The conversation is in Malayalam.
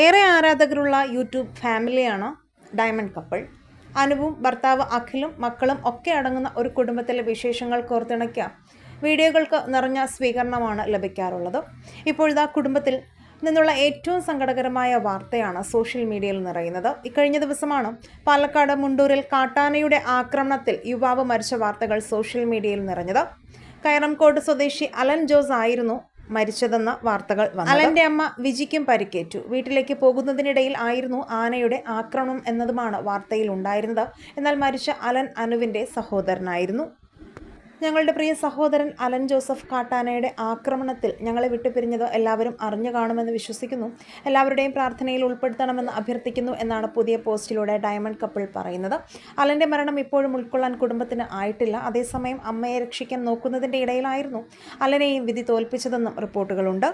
ഏറെ ആരാധകരുള്ള യൂട്യൂബ് ഫാമിലിയാണ് ഡയമണ്ട് കപ്പിൾ. അനുവും ഭർത്താവ് അഖിലും മക്കളും ഒക്കെ അടങ്ങുന്ന ഒരു കുടുംബത്തിലെ വിശേഷങ്ങൾ കോർത്തിണക്കിയ വീഡിയോകൾക്ക് നിറഞ്ഞ സ്വീകരണമാണ് ലഭിക്കാറുള്ളത്. ഇപ്പോഴിതാ കുടുംബത്തിൽ നിന്നുള്ള ഏറ്റവും സങ്കടകരമായ വാർത്തയാണ് സോഷ്യൽ മീഡിയയിൽ നിറയുന്നത്. ഇക്കഴിഞ്ഞ ദിവസമാണ് പാലക്കാട് മുണ്ടൂരിൽ കാട്ടാനയുടെ ആക്രമണത്തിൽ യുവാവ് മരിച്ച വാർത്തകൾ സോഷ്യൽ മീഡിയയിൽ നിറഞ്ഞത്. കയറംകോട് സ്വദേശി അലൻ ജോസ് ആയിരുന്നു മരിച്ചതെന്ന വാർത്തകൾ വന്നു അലന്റെ അമ്മ വിജിക്കും പരിക്കേറ്റു. വീട്ടിലേക്ക് പോകുന്നതിനിടയിൽ ആയിരുന്നു ആനയുടെ ആക്രമണം എന്നതുമാണ് വാർത്തയിൽ ഉണ്ടായിരുന്നത്. എന്നാൽ മരിച്ച അലൻ അനുവിന്റെ സഹോദരനായിരുന്നു. ഞങ്ങളുടെ പ്രിയ സഹോദരൻ അലൻ ജോസഫ് കാട്ടാനയുടെ ആക്രമണത്തിൽ ഞങ്ങളെ വിട്ടുപിരിഞ്ഞത് എല്ലാവരും അറിഞ്ഞു കാണുമെന്ന് വിശ്വസിക്കുന്നു. എല്ലാവരുടെയും പ്രാർത്ഥനയിൽ ഉൾപ്പെടുത്തണമെന്ന് അഭ്യർത്ഥിക്കുന്നു എന്നാണ് പുതിയ പോസ്റ്റിലൂടെ ഡയമണ്ട് കപ്പിൾ പറയുന്നത്. അലന്റെ മരണം ഇപ്പോഴും ഉൾക്കൊള്ളാൻ കുടുംബത്തിന് ആയിട്ടില്ല. അതേസമയം അമ്മയെ രക്ഷിക്കാൻ നോക്കുന്നതിന്റെ ഇടയിലായിരുന്നു അലനെയും വിധി തോൽപ്പിച്ചതെന്നും റിപ്പോർട്ടുകളുണ്ട്.